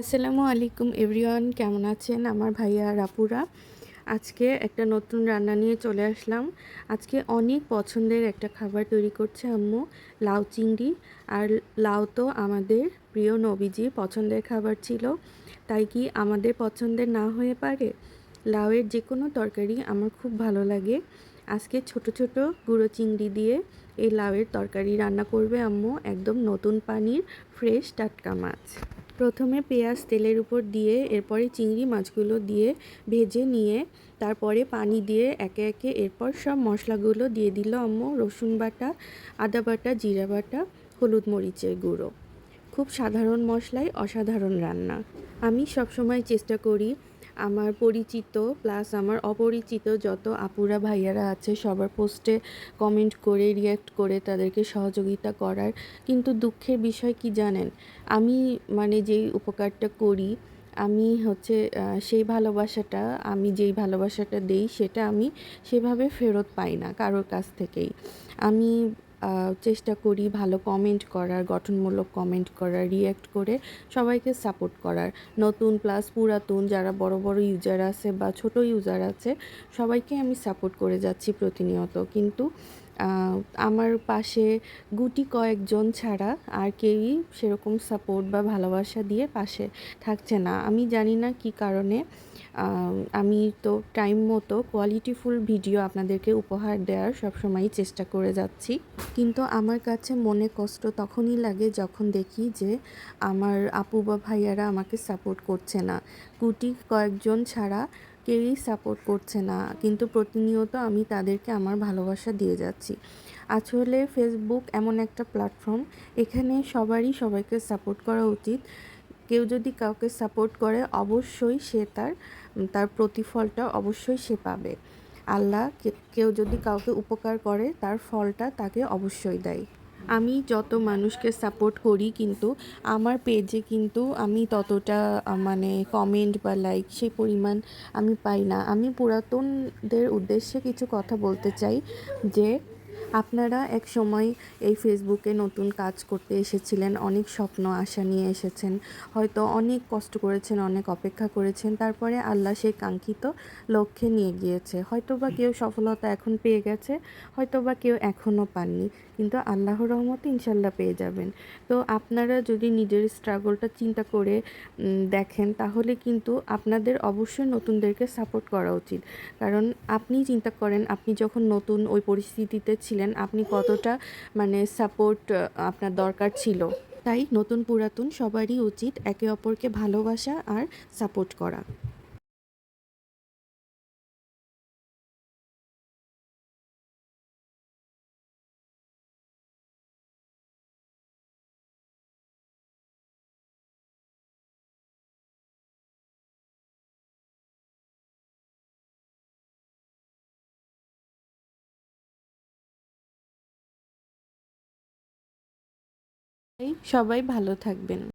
আসসালামু আলাইকুম এভরিওয়ান, কেমন আছেন আমার ভাইয়া রাপুরা? আজকে একটা নতুন রান্না নিয়ে চলে আসলাম। আজকে অনেক পছন্দের একটা খাবার তৈরি করছে আম্মু, লাউ চিংড়ি। আর লাউ তো আমাদের প্রিয় নবীজির পছন্দের খাবার ছিল। তাই কি আমাদের পছন্দের না হয়ে পারে? লাউয়ের যে কোনো তরকারি আমার খুব ভালো লাগে। আজকে ছোট ছোট গুঁড়ো চিংড়ি দিয়ে এই লাউয়ের তরকারি রান্না করবে আম্মু, একদম নতুন পানির, ফ্রেশ টাটকা মাছ। প্রথমে পেঁয়াজ তেলের উপর দিয়ে, এরপরে চিংড়ি মাছগুলো দিয়ে ভেজে নিয়ে, তারপরে পানি দিয়ে একে একে, এরপর সব মশলাগুলো দিয়ে দিল অম্ম রসুন বাটা, আদা বাটা, জিরা বাটা, হলুদ মরিচের গুঁড়ো। খুব সাধারণ মশলাই অসাধারণ রান্না। আমি সবসময় চেষ্টা করি আমার পরিচিত প্লাস আমার অপরিচিত যত আপুরা, ভাইয়ারা আছে, সবার পোস্টে কমেন্ট করে রিয়্যাক্ট করে তাদেরকে সহযোগিতা করার। কিন্তু দুঃখের বিষয় কি জানেন? আমি মানে যেই উপকারটা করি, আমি হচ্ছে সেই ভালোবাসাটা, আমি যেই ভালোবাসাটা দেই, সেটা আমি সেভাবে ফেরত পাই না কারোর কাছ থেকেই। আমি চেষ্টা করি ভালো কমেন্ট করার, গঠনমূলক কমেন্ট করার রিয়্যাক্ট করে সবাইকে সাপোর্ট করার। নতুন প্লাস পুরাতন যারা বড় বড় ইউজার আছে বা ছোট ইউজার আছে, সবাইকে আমি সাপোর্ট করে যাচ্ছি প্রতিনিয়ত। কিন্তু আমার পাশে গুটি কয়েকজন ছাড়া আর কেউই সেরকম সাপোর্ট বা ভালোবাসা দিয়ে পাশে থাকছে না। আমি জানি না কি কারণে আমি তো টাইম মতো কোয়ালিটিফুল ভিডিও আপনাদেরকে উপহার দেওয়ার সবসময়ই চেষ্টা করে যাচ্ছি। কিন্তু আমার কাছে মনে কষ্ট তখনই লাগে যখন দেখি যে আমার আপু বা ভাইয়ারা আমাকে সাপোর্ট করছে না। গুটি কয়েকজন ছাড়া কেউই সাপোর্ট করছে না, কিন্তু প্রতিনিয়ত আমি তাদেরকে আমার ভালোবাসা দিয়ে যাচ্ছি। আসলে ফেসবুক এমন একটা প্ল্যাটফর্ম এখানে সবারই সবাইকে সাপোর্ট করা উচিত। কেউ যদি কাউকে সাপোর্ট করে, অবশ্যই সে তার তার প্রতিফলটা অবশ্যই সে পাবে। আল্লাহ কেউ যদি কাউকে উপকার করে, তার ফলটা তাকে অবশ্যই দেয়। আমি যত মানুষকে সাপোর্ট করি কিন্তু আমার পেজে কিন্তু আমি ততটা মানে কমেন্ট বা লাইক সেই পরিমাণ আমি পাই না। আমি পুরাতনদের উদ্দেশ্যে কিছু কথা বলতে চাই যে আপনারা এক সময় এই ফেসবুকে নতুন কাজ করতে এসেছিলেন, অনেক স্বপ্ন, আশা নিয়ে এসেছেন। হয়তো অনেক কষ্ট করেছেন, অনেক অপেক্ষা করেছেন, তারপরে আল্লাহ সেই কাঙ্ক্ষিত লক্ষ্যে নিয়ে গিয়েছে। হয়তো বা কেউ সফলতা এখন পেয়ে গেছে হয়তো বা কেউ এখনও পাননি, কিন্তু আল্লাহর রহমতে ইনশাল্লাহ পেয়ে যাবেন। তো আপনারা যদি নিজের স্ট্রাগলটা চিন্তা করে দেখেন, তাহলে কিন্তু আপনাদের অবশ্যই নতুনদেরকে সাপোর্ট করা উচিত। কারণ আপনি চিন্তা করেন, আপনি যখন নতুন ওই পরিস্থিতিতে ছিলেন আপনি কতটা মানে সাপোর্ট আপনার দরকার ছিল। তাই নতুন পুরাতন সবারই উচিত একে অপরকে ভালোবাসা আর সাপোর্ট করা। সবাই ভালো থাকবেন।